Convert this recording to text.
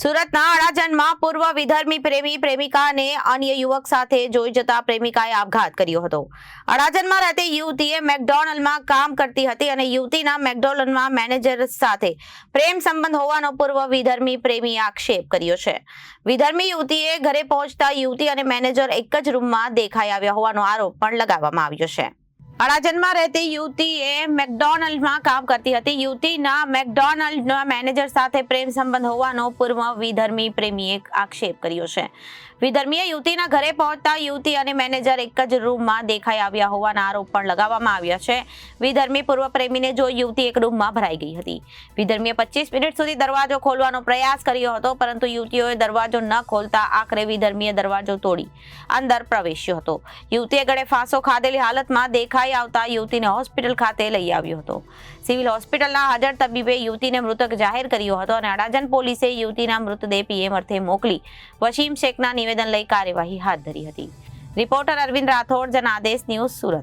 સુરતના અડાજણમાં પૂર્વ વિધર્મી પ્રેમી પ્રેમિકાને અન્ય યુવક સાથે જોઈ જતા પ્રેમિકાએ આપઘાત કર્યો હતો. અડાજણમાં રહેતી યુવતીએ મેકડોનલ્ડમાં કામ કરતી હતી અને યુવતીના મેકડોનલ્ડમાં મેનેજર સાથે પ્રેમ સંબંધ હોવાનો પૂર્વ વિધર્મી પ્રેમીએ આક્ષેપ કર્યો છે. વિધર્મી યુવતીએ ઘરે પહોંચતા યુવતી અને મેનેજર એક જ રૂમમાં દેખાઈ આવ્યા હોવાનો આરોપ પણ લગાવવામાં આવ્યો છે. અડાજણમાં રહેતી યુવતીએ મેકડોનલ્ડમાં કામ કરતી હતી. યુવતીના મેકડોનલ્ડના મેનેજર સાથે પ્રેમ સંબંધ હોવાનો પૂર્વ વિધર્મી પ્રેમીએ આક્ષેપ કર્યો છે. વિધર્મીએ યુવતીના ઘરે પહોંચતા યુવતી અને મેનેજર એક જ રૂમમાં દેખાઈ આવ્યા હોવાના આરોપ પણ લગાવવામાં આવ્યા છે. વિધર્મી પૂર્વ પ્રેમીને જો યુવતી એક રૂમમાં ભરાઈ ગઈ હતી. વિધર્મીએ પચીસ મિનિટ સુધી દરવાજો ખોલવાનો પ્રયાસ કર્યો હતો, પરંતુ યુવતીઓએ દરવાજો ન ખોલતા આખરે વિધર્મીએ દરવાજો તોડી અંદર પ્રવેશ્યો હતો. યુવતીએ ગળે ફાંસો ખાધેલી હાલતમાં દેખાઈ આવતા યુવતીને હોસ્પિટલ ખાતે લઈ આવ્યો હતો. સિવિલ હોસ્પિટલના હાજર તબીબે યુવતીને મૃતક જાહેર કર્યો હતો અને અડાજણ પોલીસે યુવતીના મૃતદેહ પીએમ અર્થે મોકલી વસીમ શેખના નિવેદન લઈ કાર્યવાહી હાથ ધરી હતી. Reporter Arvind Rathod, Janadesh news Surat.